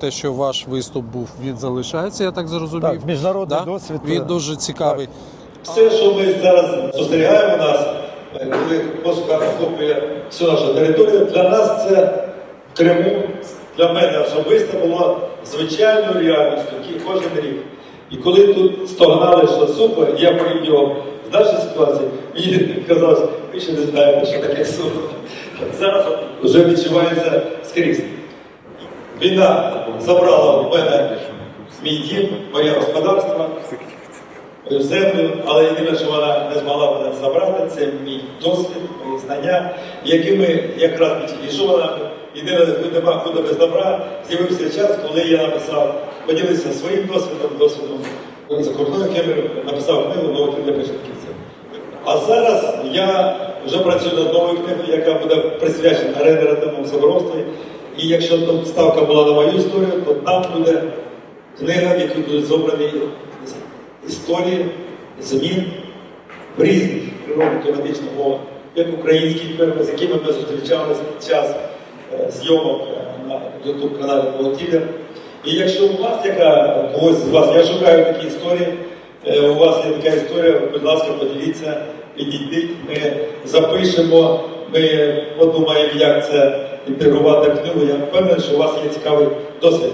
Те, що ваш виступ був, він залишається, я так зрозумів. Так, міжнародний Да? досвід. Він е, дуже цікавий. Все, що ми зараз спостерігаємо у нас, е, коли Москва охоплює всю нашу територію, для нас це в Криму, для мене особисто було звичайною реальністю кожен рік. І коли тут стогнали, що супер, я порівнював з нашої ситуації, мені казалось, ви ще не знаєте, що таке супер. Зараз вже відчувається скрізь. Війна забрала в мене мій дім, моє господарство, мою землю, але єдине, що вона не змогла мене забрати, це мій досвід, мої знання, якими якраз вона єдине, нема куди без добра, з'явився час, коли я написав, поділився своїм досвідом, досвідом закордонних фермерів, написав книгу «Новий для початківців». А зараз я вже працюю над новою книгою, яка буде присвячена регенеративному заборонстві. І якщо тут ставка була на мою історію, то там буде книга, в якій будуть зобрані історії змін в різних природно-кліматичних умовах, як українські ферми, з якими ми зустрічалися під час е, зйомок е, на youtube каналі Богатілля. І якщо у вас яка когось з вас, я шукаю такі історії, е, у вас є така історія, будь ласка, поділіться, підійдіть, ми запишемо, ми подумаємо, як це інтегрувати в книгу. Я впевнений, що у вас є цікавий досвід.